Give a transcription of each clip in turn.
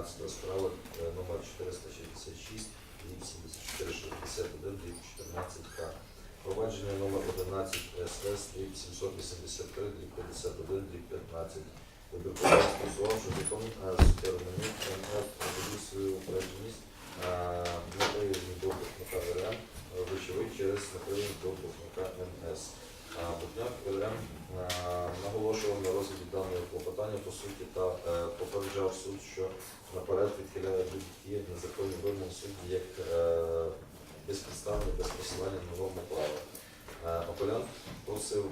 2017 справа е, номер 466 від 7461 від 14К. Провадження номер 11 СС 783 51 15 Вибірково стосував, що закон супермені МФ довів свою упередженість непривідний до платника РМ, вочевидь через непривідний до платника МС. А Бутняк РМ а, наголошував на розгляді даного клопотання по суті та е, попереджав суд, що наперед відхиляє будь-які незаконні вимоги судді як е, безпідставні, без посилання на норму права. Е, Апелянт просив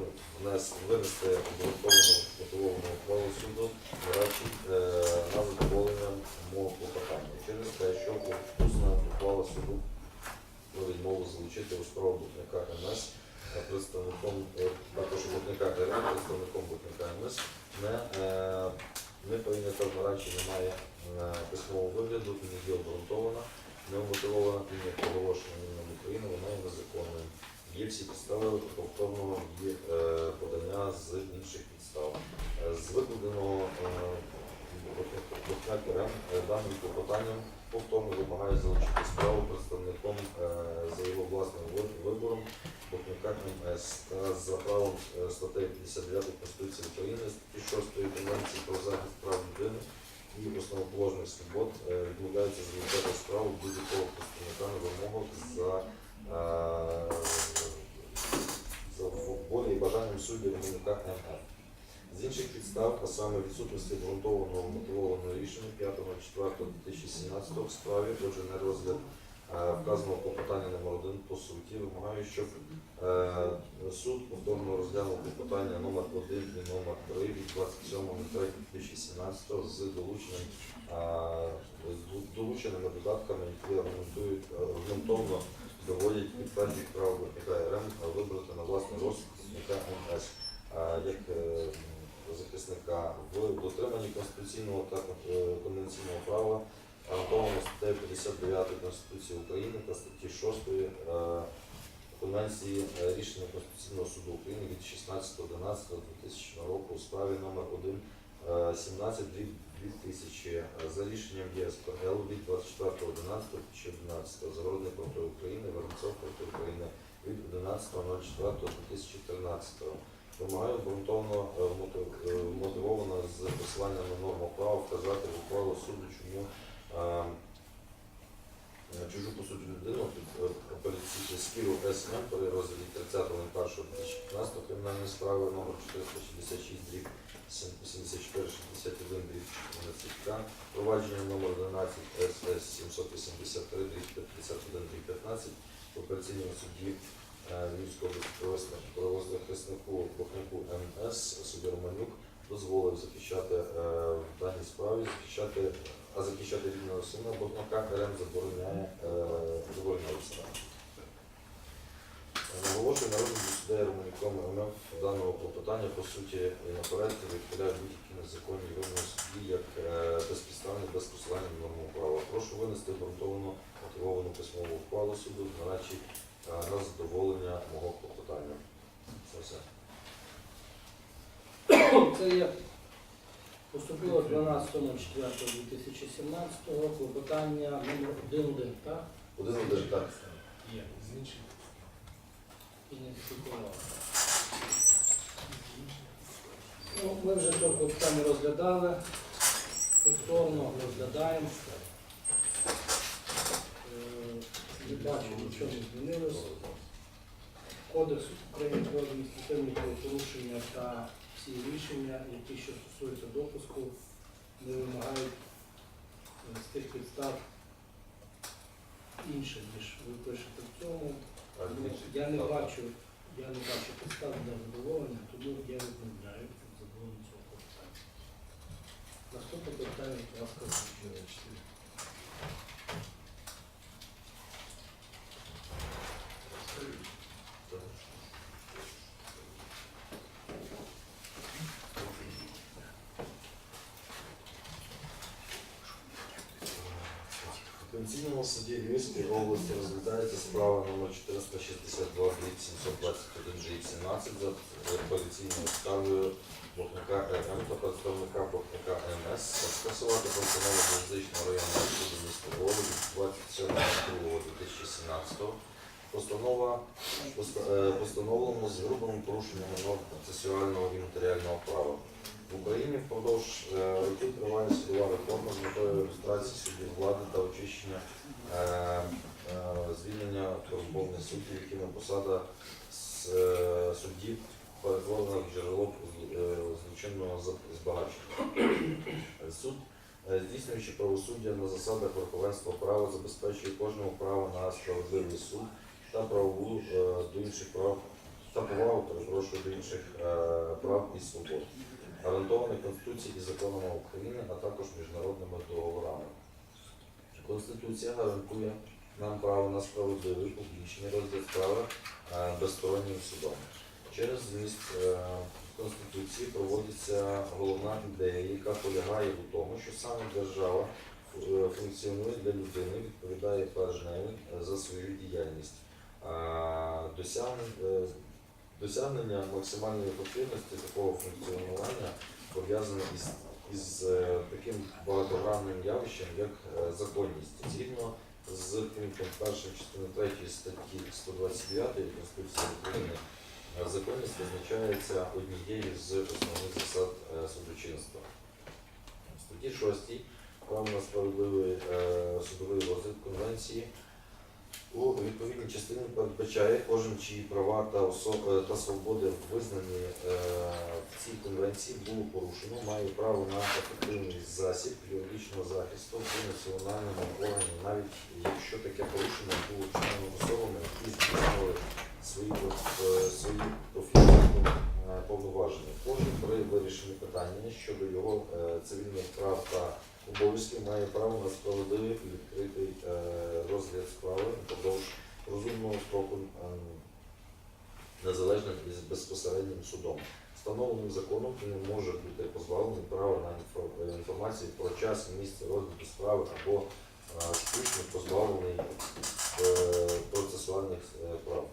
внести винести обґрунтовану мотивовану ухвалу суду, нарадчі е, на задоволення мого клопотання. Через те, що усна ухвала суду про відмову залучити у справу МС представником е, також бутника ГРМ, представником бутника МС не, е, не прийнята в нарадчі немає е, письмового вигляду не є обґрунтована, не вмотивована проголошена Міном України, вона є незаконною. Є всі підстави повторного її е, подання з інших підстав. Е, З викладеного Бухняк РМ е, даним клопотанням повторно вимагає залучити справу представником е, за його власним ви- вибором Бухняка МС та за правом е, статей 59 Конституції України, статті 6 Конвенції про захист прав людини і основоположних свобод е, відмовляється залучати справу будь-якого представника на вимогах за е, за волі і бажанням суддів Гомінка МФ. З інших підстав, а саме відсутності обґрунтованого мотивованого рішення 5.04.2017 в справі, не розгляд вказаного клопотання номер 1 по суті, вимагаю, щоб е, суд повторно розглянув клопотання номер 1 і номер 3 від 27.03.2017 з долученням е, з долученими додатками, які аргументують е, аргументовно доводять підтверджують право виробника РМ вибрати на власний розсуд МС як е, захисника в дотриманні конституційного та е, конвенційного права, гарантовано статтею 59 Конституції України та статті 6 е, Конвенції е, рішення Конституційного суду України від 16.11.2000 року у справі номер 1 е, 17 2000 за рішенням ЄСПЛ від 24.11.2011 Загородний проти України, Воронцов проти України від 11.04.2013. Вимагаю обґрунтовано е, мотив- мотивовано з посиланням на норму права вказати в ухвалу суду, чому чужу по суті людину під е, апеляційну скіру СМ при розгляді 30.01.2015 кримінальної справи номер 466 дріб 7461 дріб 14 к. Провадження номер 11 СС 783 дріб 51 дріб 15 в операційному суді е, Львівського правозахиснику Бохняку МС судді Романюк дозволив захищати е, в даній справі, захищати, а захищати рідного сина Бохняка РМ забороняє е, забороняє справу. Наголошую на розгляді суддею Романюком МФ даного клопотання по суті і наперед відхиляє будь-які незаконні вимоги судді як е, безпідставні, без посилання на норму права. Прошу винести обґрунтовану мотивовану письмову ухвалу суду нарадчі е, на задоволення мого клопотання. Це все. Це є поступило 12.04.2017 клопотання номер 1.1, так? Один один так. Є, з інших. І не стипулював. Ну, ми вже то клопотання розглядали, повторно розглядаємо. Е, Не бачу, нічого не змінилось. Кодекс України про адміністративні правопорушення та всі рішення, які що стосуються допуску, не вимагають е, з тих підстав інших, ніж ви пишете в цьому. Ну. Я не бачу, я не бачу підстав для задоволення, тому я відмовляю від задоволення цього питання. Наступне питання, будь ласка. В апеляційному суді Львівської області розглядається справа номер 462 721 g 17 за поліційною скаргою Бухника РМ та представника Бухника МС скасувати постанову юридичного району суду міста Львова від 27 лютого 2017 Постанова е, постановлено з грубими порушенням норм процесуального і матеріального права. В Україні впродовж е, років триває судова реформа з метою реєстрації суддів влади та очищення е, звільнення розмовних суддів, якими посада суддів перетворена в джерело злочинного збагачення. Суд, здійснюючи правосуддя на засадах верховенства права, забезпечує кожного права на справедливий суд та правову е, до інших прав та повагу, перепрошую, до інших е, прав і свобод, гарантованих Конституцією і законами України, а також міжнародними договорами. Конституція гарантує нам право на справедливий публічний розгляд справи е, безстороннім судом. Через зміст Конституції проводиться головна ідея, яка полягає у тому, що саме держава функціонує для людини, відповідає перш нею за свою діяльність. А Досягнення, е, максимальної ефективності такого функціонування пов'язане із, із е, таким багатогранним явищем, як е, законність. Згідно з пунктом 1 частини 3 статті 129 Конституції України, е, законність визначається однією з основних засад е, судочинства. В статті 6 право на справедливий е, судовий розгляд конвенції у відповідній частині передбачає кожен, чиї права та осо- е, та свободи визнані е, в цій конвенції було порушено, має право на ефективний засіб юридичного захисту при національному органі, навіть якщо таке порушення було вчинено особами, які здійснювали свої, е, свої професійні е, повноваження. Кожен при вирішенні питання щодо його е, цивільних прав та обов'язків має право на справедливий і відкритий е, розгляд справи впродовж розумного строку е, незалежним і безпосереднім судом. Встановленим законом не може бути позбавлений права на е, інформацію про час місце розгляду справи або штучно позбавлений процесуальних прав.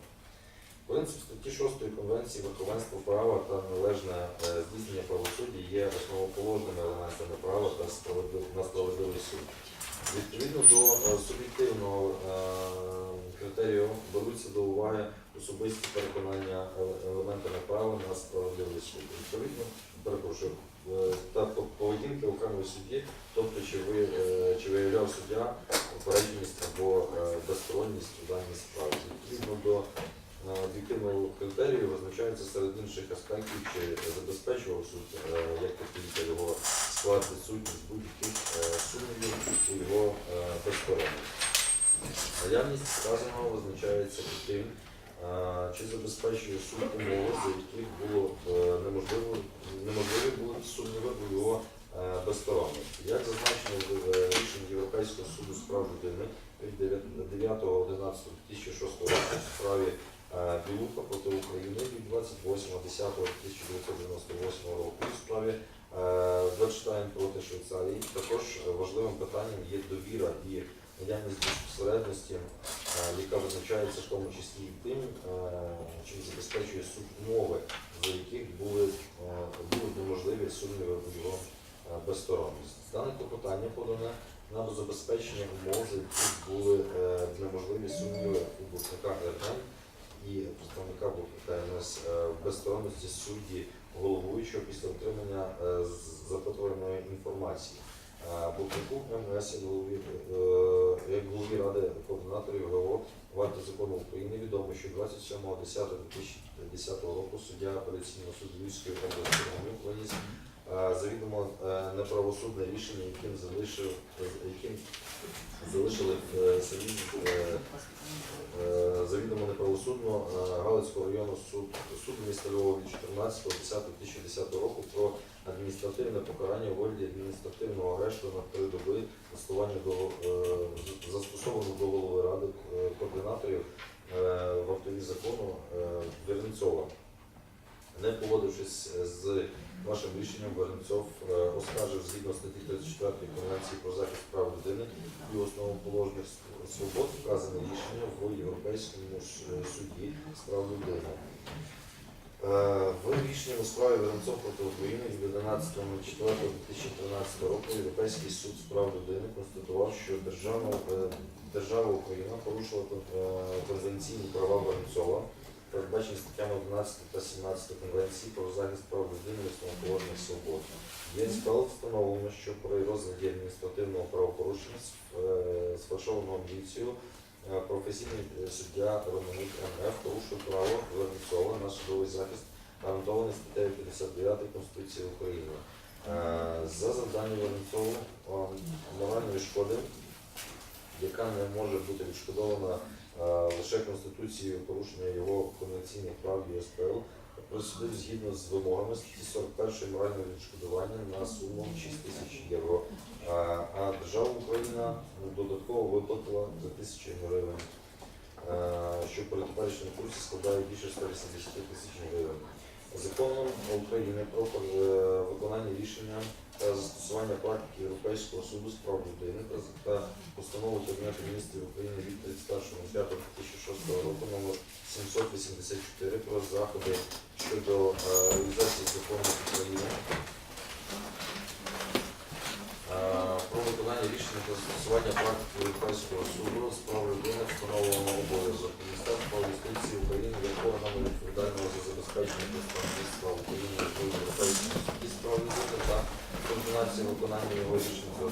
Принцип статті 6 Конвенції верховенства права та належне е, здійснення правосуддя є основоположними елементами права та на справедливий суд. Відповідно до е, суб'єктивного е, критерію беруться до уваги особисті переконання елементами права на справедливий суд. Відповідно, перепрошую, та по- поведінки окремої судді, тобто чи ви чи виявляв суддя попередженість або безсторонність у даній справі. Відповідно до об'єктивного критерію визначається серед інших аспектів, чи забезпечував суд е, як такий його склад відсутність будь-яких е, сумнівів у його е. Наявність сказаного визначається тим, чи забезпечує суд умови, за яких було неможливо, неможливі були сумніви у його безсторонності. Як зазначено в рішенні Європейського суду з прав людини від 9.11.2006 року в справі е, Білуха проти України від 28.10.1998 року в справі е, проти Швейцарії. Також е, важливим питанням є довіра і наявність безпосередності, е, яка визначається в тому числі і тим, е, чим забезпечує суд умови, за яких були, е, неможливі сумніви у його е, безсторонність. Дане клопотання подане на забезпечення умов, за яких були е, неможливі сумніви у Бухника РН і представника Бухника МС е, в безсторонності судді головуючого після отримання е, запитуваної інформації. Е, Бухнику МС як голові, е, Ради координаторів ГО варто закону України відомо, що 27.10.2010 року суддя апеляційного суду Львівської області е, завідомо е, неправосудне рішення, яким залишив яким залишили е, е, е, завідомо неправосудно е, Галицького району суд, суду міста Львова від 14.10.2010 року про адміністративне покарання у вигляді адміністративного арешту на три доби застосування до е, застосовано до голови ради е, координаторів е, в авторі закону е, Веренцова. Не погодившись з вашим рішенням, Веренцов е, оскаржив згідно статті 34 Конвенції про захист прав людини і основоположних свобод вказане рішення в Європейському суді з прав людини. Е, В рішенні у справі Воронцов проти України від 11.04.2013 року Європейський суд з прав людини констатував, що держава, е, держава Україна порушила е, конвенційні права Воронцова, передбачені статтями 11 та 17 Конвенції про захист прав людини і основоположних свобод. Є справа встановлено, що при розгляді адміністративного правопорушення е, сфальшованого міліцією Е, Професійний е, суддя Романюк МФ порушив право Воронцова на судовий захист, гарантований статтею 59 Конституції України. За завданням Воронцову е, моральної шкоди, яка не може бути відшкодована лише Конституцією порушення його конвенційних прав ЄСПЛ, присудив згідно з вимогами статті 41 моральне відшкодування на суму 6 тисяч євро. А, а держава Україна додатково виплатила за тисячу гривень, е, що при теперішньому курсі складає більше 180 тисяч гривень. Законом України про е, виконання рішення застосування практики Європейського суду з прав людини та, та постанови Кабінету міністрів України від 31.05.2006 року номер 784 про заходи щодо е, реалізації закону України Е, про виконання рішення та застосування практики Європейського суду з прав людини встановлено обов'язок Міністерства юстиції України як органу відповідального за забезпечення представництва України координації виконання його рішень е,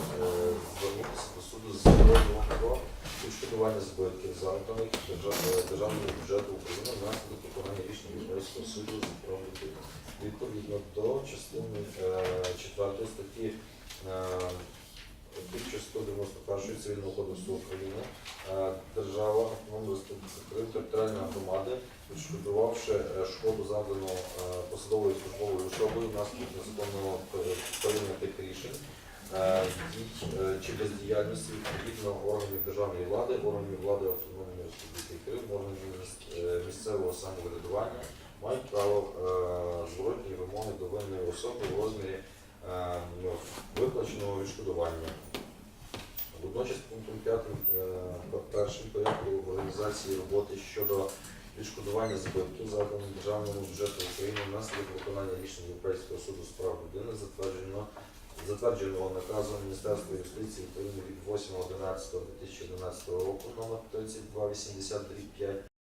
звернутися до суду з заявою про відшкодування збитків завданих державного бюджету України внаслідок виконання рішень Європейського суду з прав людини. Відповідно до частини 4 статті Тисяча 191 цивільного кодексу України е, держава Республіка Крим, територіальна громада, відшкодувавши е, шкоду завдану е, посадовою службовою особою внаслідок незаконного прийнятих рішень дій е, чи бездіяльності відповідно органів державної влади, органів влади Автономної Республіки Крим, органів місцевого самоврядування мають право зворотні вимоги до винної особи в розмірі ну, виплаченого відшкодування. Водночас пунктом 5 першим порядку організації роботи щодо відшкодування збитку заданого державному бюджету України внаслідок виконання рішень Європейського суду з прав людини затверджено затвердженого наказом Міністерства юстиції України від 8.11.2011 року номер 3280 5